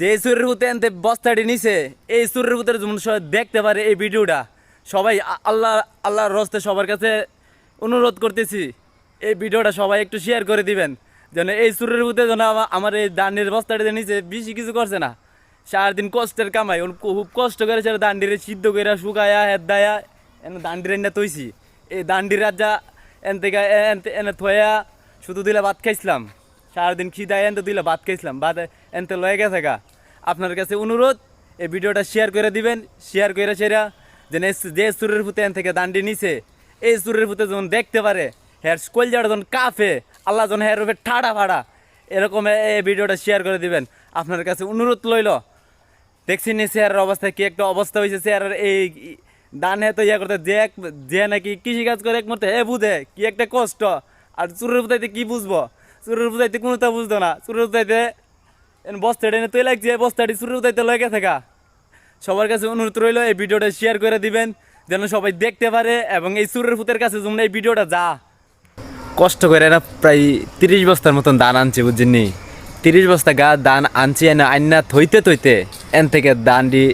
যে সুরের ভূতে আনতে বস্তাটি নিছে, এই সুরের ভূতের যেমন সবাই দেখতে পারে এই ভিডিওটা। সবাই আল্লাহ, আল্লাহর রস্তে সবার কাছে অনুরোধ করতেছি, এই ভিডিওটা সবাই একটু শেয়ার করে দিবেন, যেন এই সুরের ভূতে যেন আমার এই দান্ডির বস্তাটি নিচে বেশি কিছু করছে না। সারাদিন কষ্টের কামাই খুব কষ্ট করে সেটা দান্ডিরে সিদ্ধ করে শুকায়া, হেদ দায়া, এন দান্ডির এনে তৈছি এই দান্ডির রাজা এন থেকে এনে থয়া শুধু দিলে ভাত খাইছিলাম। সারাদিন খিদায় এনতে দিলে ভাত খাইছিলাম, ভাত এনতে লয়ে গেছে গা। আপনার কাছে অনুরোধ, এই ভিডিওটা শেয়ার করে দিবেন শেয়ার করে সেরা, যেন যে সুরের ফুতে এন থেকে দান্ডি নিছে, এই সুরের ফুতে যখন দেখতে পারে হ্যার কলজাটা যখন কাফে, আল্লাহ যখন হ্যার ঠাড়া ফাড়া, এরকম এই ভিডিওটা শেয়ার করে দিবেন। আপনার কাছে অনুরোধ লইল। দেখছি নি চেয়ারের অবস্থা, কি একটা অবস্থা হয়েছে চেয়ারের এই দান তো ইয়া করতে, যে এক যে নাকি কৃষিকাজ করে এক মতে হে বুঝে, কি একটা কষ্ট। আর চুরের বুঝাইতে কি বুঝব? চুরের বুঝাইতে কোনোটা বুঝতো না। চুরের বুঝাইতে বস্তাটা এনে তুই লাগছে বস্তাটি চুরের বুঝাইতে লয়ে থাকা সবার কাছে অনুরোধ রইল এই ভিডিওটা শেয়ার করে দিবেন, যেন সবাই দেখতে পারে এবং এই চুরের ফুতের কাছে যেমন এই ভিডিওটা যা। কষ্ট করে এরা প্রায় তিরিশ বস্তার মতন দান আনছে, বুঝছেন তিরিশ বস্তা গা ধান আনছি, এনে আইনা থইতে থইতে এন থেকে দানটি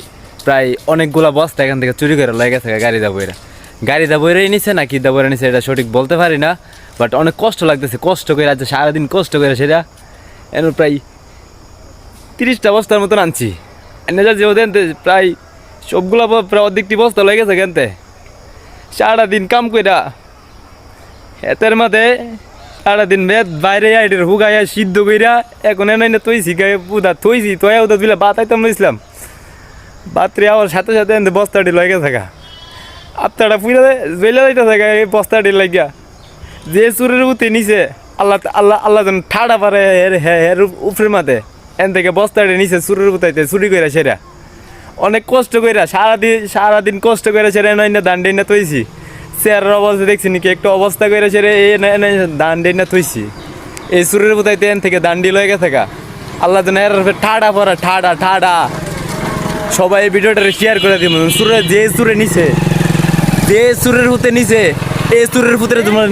প্রায় অনেকগুলা বস্তা এখান থেকে চুরি করে লেগে থাকে গাড়ি দাবইরা গাড়ি দাবইরাই নিছে নাকি দাবইরা নিছে এটা সঠিক বলতে পারি না বাট অনেক কষ্ট লাগতেছে, কষ্ট করে আজ সারাদিন কষ্ট করে সেটা। এন প্রায় তিরিশটা বস্তার মতন আনছি। এনে যা ওদের প্রায় সবগুলা প্রায় অর্ধেকটি বস্তা লেগেছে কেনতে সারাদিন কাম কইরা এতের মাঝে সারাদিন মেদ বাইরে আইডের হুগাইয়া সিদ্ধ কইরা এখন এনে না তৈছি গায়ে পুদা থইছি তয়া উদা দিলে বাত আইতাম বুঝলাম বাতরে আবার সাথে সাথে এনে বস্তাটি লগে থাকা আপনারা পুইরা জেলে যাইতে থাকা এই বস্তাটি লাগিয়া যে চুরের উঠে নিছে, আল্লাহ আল্লাহ আল্লাহ যেন ঠাড়া পারে হের হের উপরের মাথে এন থেকে বস্তাটি নিচে চুরের উঠাইতে চুরি কইরা সেরা। অনেক কষ্ট কইরা সারাদিন সারাদিন কষ্ট করে সেরে নয় না দান্ডে না তৈছি চেয়ারের অবস্থা দেখছি নাকি, একটু অবস্থা করে সেরে, এ দান্ডে না তৈছি এই সুরের বুতাইতে এন থেকে দান্ডি লয়ে গেছে গা। আল্লাহ যেন এর ঠাডা পড়া, ঠাডা ঠাডা। সবাই এই ভিডিওটা শেয়ার করে দিব সুরে যে সুরে নিছে, যে সুরের হুতে নিছে, এই সুরের হুতে তোমার